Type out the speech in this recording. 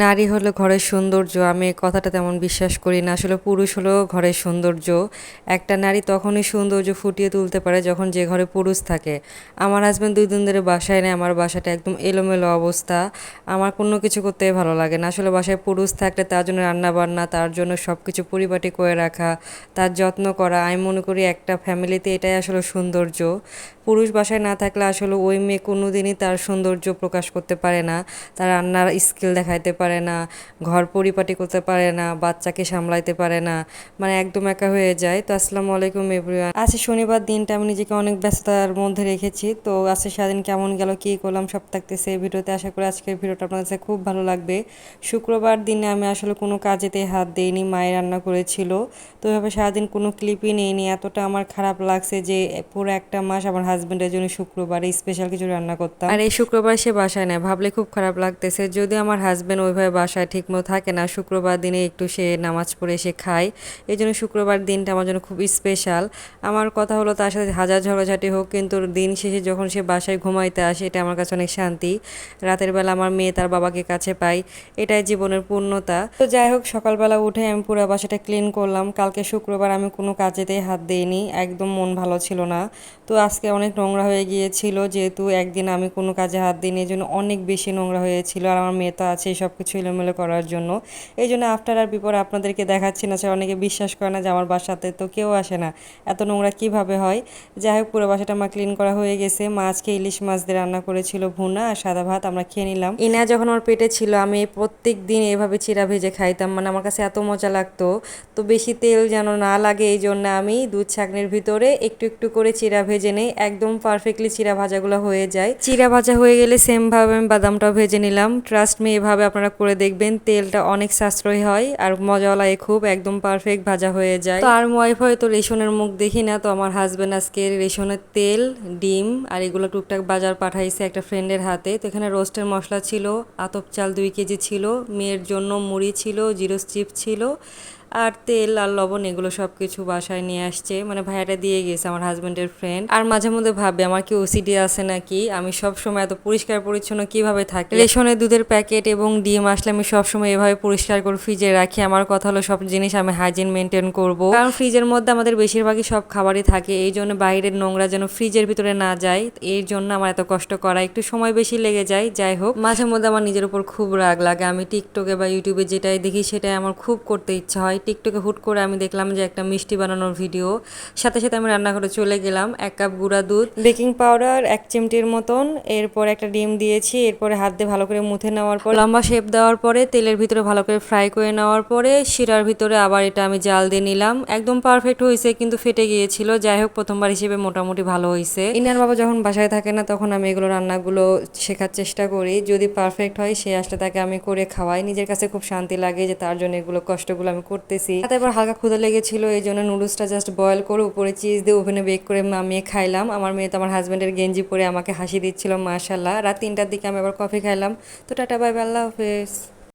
নারী হলো ঘরের সৌন্দর্য, আমি কথাটা তেমন বিশ্বাস করি না। আসলে পুরুষ হলো ঘরের সৌন্দর্য। একটা নারী তখনই সৌন্দর্য ফুটিয়ে তুলতে পারে যখন যে ঘরে পুরুষ থাকে। আমার হাজব্যান্ড দুই দিন ধরে বাসায় নেই, আমার বাসাটা একদম এলোমেলো অবস্থা। আমার কোনো কিছু করতে ভালো লাগে না। আসলে বাসায় পুরুষ থাকলে তার জন্য রান্নাবান্না, তার জন্য সব কিছু পরিপাটি করে রাখা, তার যত্ন করা। আমি মনে করি একটা ফ্যামিলিতে এটাই আসলে সৌন্দর্য। পুরুষ বাসায় না থাকলে আসলে ওই মেয়ে কোনো দিনই তার সৌন্দর্য প্রকাশ করতে পারে না। তার রান্নার স্কিল দেখাইতে পারে না, ঘর পরিপাটি করতে পারে না, বাচ্চাকে সামলাইতে পারে না মানে একদম একা হয়ে যায়। তো আসসালামু আলাইকুম এভরিওয়ান আজকে শনিবার দিনটা আমি নিজেকে অনেক ব্যস্ততার মধ্যে রেখেছি। তো আজকে সারাদিন কেমন গেল, কী করলাম, সব থাকতেছে এই ভিডিওতে। আশা করি আজকের ভিডিওটা আপনার কাছে খুব ভালো লাগবে। শুক্রবার দিনে আমি আসলে কোনো কাজেতে হাত দিইনি মায়ের রান্না করেছিল। তো এভাবে সারাদিন কোনো ক্লিপই নেইনি। এতটা আমার খারাপ লাগছে যে পুরো একটা মাস আমার হাজব্যান্ডের জন্য শুক্রবারে স্পেশাল কিছু রান্না করতাম। আর এই শুক্রবার সে বাসায় নেয়, ভাবলে খুব খারাপ লাগতেছে। যদি আমার হাজব্যান্ড ওইভাবে বাসায় ঠিকমতো থাকে না। শুক্রবার দিনে একটু সে নামাজ পড়ে সে খায়। এই জন্য শুক্রবার দিনটা আমার জন্য খুব স্পেশাল আমার কথা হলো তার সাথে হাজার ঝগড়াঝাটি হোক, কিন্তু দিন শেষে যখন সে বাসায় ঘুমাইতে আসে, এটা আমার কাছে অনেক শান্তি। রাতের বেলা আমার মেয়ে তার বাবাকে কাছে পাই এটাই জীবনের পূর্ণতা। তো যাই হোক, সকালবেলা উঠে আমি পুরো বাসাটা ক্লিন করলাম। কালকে শুক্রবার আমি কোনো কাজেতেই হাত দিইনি। একদম মন ভালো ছিল না। তো আজকে অনেক নোংরা হয়ে গিয়েছিল। যেহেতু একদিন আমি কোনো কাজে হাত দিইনি, এই জন্য অনেক বেশি নোংরা হয়েছিল। আর আমার মেয়ে তো আছে সব কিছু এলোমেলো করার জন্য। এই জন্য আফটার আর বিপর আপনাদেরকে দেখাচ্ছি না, স্যার অনেকে বিশ্বাস করে না যে আমার বাসাতে তো কেউ আসে না। এত নোংরা কীভাবে হয়? যাই হোক, পুরো বাসাটা আমার ক্লিন করা হয়ে গেছে। মাছকে ইলিশ মাছ দিয়ে রান্না করেছিল ভুনা আর সাদা ভাত, আমরা খেয়ে নিলাম। ইনা যখন আমার পেটে ছিল, আমি প্রত্যেক দিন এভাবে চিরা ভেজে খাইতাম। মানে আমার কাছে এত মজা লাগতো। তো বেশি তেল যেন না লাগে, এই জন্য আমি দুধ ছাকনির ভিতরে একটু একটু করে চিরা ভেজে নেই। একদম পারফেক্টলি চিরা ভাজাগুলো হয়ে যায়। চিরা ভাজা হয়ে গেলে সেম ভাবে আমি বাদামটাও ভেজে নিলাম। ট্রাস্ট মি এভাবে আপনারা করে দেখবেন, তেলটা অনেক সাশ্রয় হয় আর মজা লাগে খুব একদম পারফেক্ট ভাজা হয়ে যায়। তো আর ওয়াইফ হয়তো রেশনের মুখ দেখি না, তো আমার হাজব্যান্ড আজকে রেশনের তেল, ডিম আর এগুলো টুকটাক বাজার পাঠাইছে একটা ফ্রেন্ডের হাতে। তো এখানে রোস্টের মশলা ছিল, আতপ চাল দুই কেজি ছিল, মেয়ের জন্য মুড়ি ছিল, জিরো চিপ ছিল আর তেল আর লবণ এগুলো সব কিছু বাসায় নিয়ে আসছে। মানে ভাইয়াটা দিয়ে গেছে আমার হাজব্যান্ডের ফ্রেন্ড আর মাঝে মধ্যে ভাবে আমার কি ওসিডি আছে নাকি? আমি সব সময় এত পরিষ্কার পরিচ্ছন্ন কীভাবে থাকি? রেশনের দুধের প্যাকেট এবং ডিম আসলে আমি সবসময় এভাবে পরিষ্কার করে ফ্রিজে রাখি। আমার কথা হলো, সব জিনিস আমি হাইজিন মেনটেন করব। কারণ ফ্রিজের মধ্যে আমাদের বেশিরভাগই সব খাবারই থাকে। এই জন্য বাইরের নোংরা যেন ফ্রিজের ভিতরে না যায়, এর জন্য আমার এত কষ্ট করা। একটু সময় বেশি লেগে যায়, যাই হোক। মাঝে মধ্যে আমার নিজের উপর খুব রাগ লাগে। আমি টিকটকে বা ইউটিউবে যেটাই দেখি, সেটাই আমার খুব করতে ইচ্ছা হয়। টিকটকে হুট করে আমি দেখলাম যে একটা মিষ্টি বানানোর ভিডিও। সাথে সাথে আমি রান্নাঘরে চলে গেলাম, এক কাপ গুঁড়া দুধ, বেকিং পাউডার, এক চিমটির মতন, এরপর একটা ডিম দিয়েছি, এরপরে হাত দিয়ে ভালো করে মুথে নেওয়ার পর, লম্বা শেপ দেওয়ার পরে, তেলের ভিতরে ভালো করে ফ্রাই করে নেওয়ার পরে, শিরার ভিতরে আবার এটা আমি জাল দিয়ে নিলাম। একদম পারফেক্ট হয়েছে, কিন্তু ফেটে গিয়েছিল। যাই হোক, প্রথমবার হিসেবে মোটামুটি ভালো হয়েছে। ইনার বাবা যখন বাসায় থাকে না, তখন আমি এগুলো রান্নাগুলো শেখার চেষ্টা করি। যদি পারফেক্ট হয়, সে আসলে তাকে আমি করে খাওয়াই। নিজের কাছে খুব শান্তি লাগে যে তার জন্য এগুলো কষ্টগুলো আমি করতেছি। আবার হালকা ক্ষুদা লেগেছিল, এই জন্য নুডলসটা জাস্ট বয়েল করে উপরে চিজ দিয়ে ওভেনে বেক করে মেয়ে খাইলাম। আমার মেয়ে তো আমার হাজব্যান্ডের গেঞ্জি পরে আমাকে হাসি দিচ্ছিল মাশাল্লাহ রাত তিনটার দিকে আমি আবার কফি খাইলাম। তো টাটা বাই আল্লাহ হাফেজ।